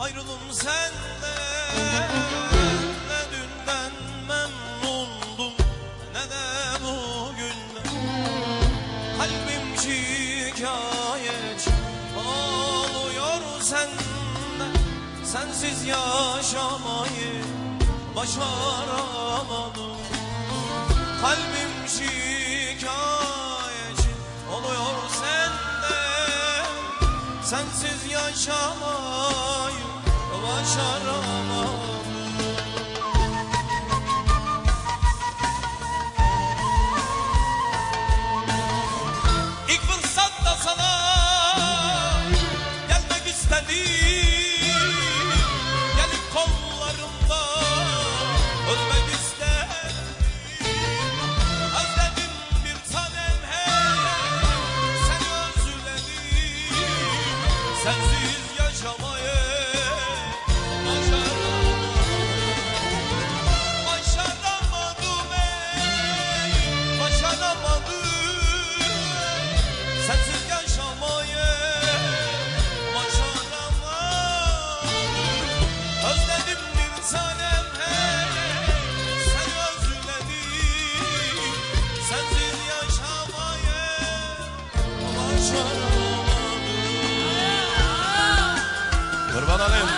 Ayrılım senden Ne dünden memnundum Ne de bugünden Kalbim şikayetçi Ağlıyor senden Sensiz yaşamayı Başaramadım. Kalbim şikayetçi oluyor senden Sensiz yaşamayı başaramadım 잘하네.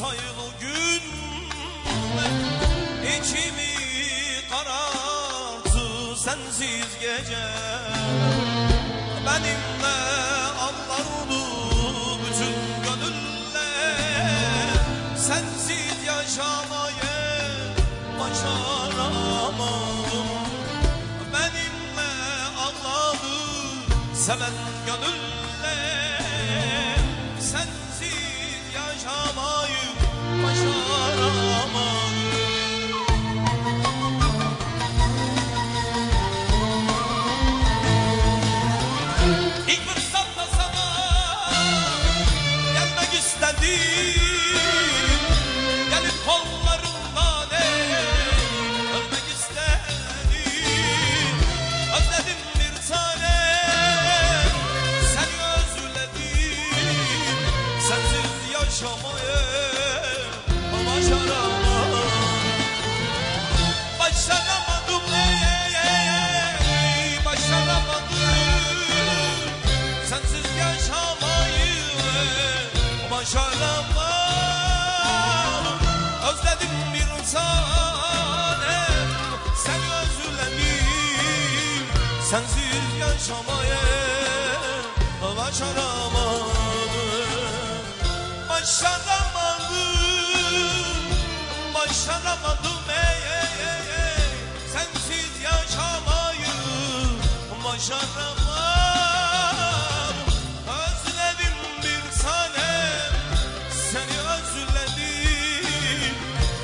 Sayılı günler İçimi kararttı sensiz gece. Benimle ağlardı bütün gönüller Sensiz yaşamayı başaramadım. Benimle ağladı seven gönüller Sensiz yaşamayı başaramadım Başaramadım. Sensiz yaşamayı başaramadım Özledim bir tanem seni özledim Sensiz yaşamayı başaramadım Başaramadım Başaramadım ey ey ey ey Sensiz yaşamayı başaramadım. Özledim bir tanem Seni özledim.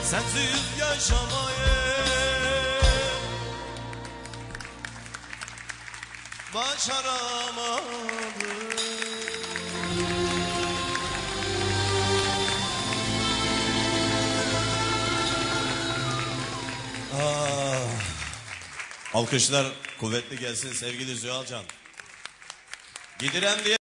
Sensiz yaşamayı Başaramadım Alkışlar kuvvetli gelsin sevgili Zühalcan. Gidiren diye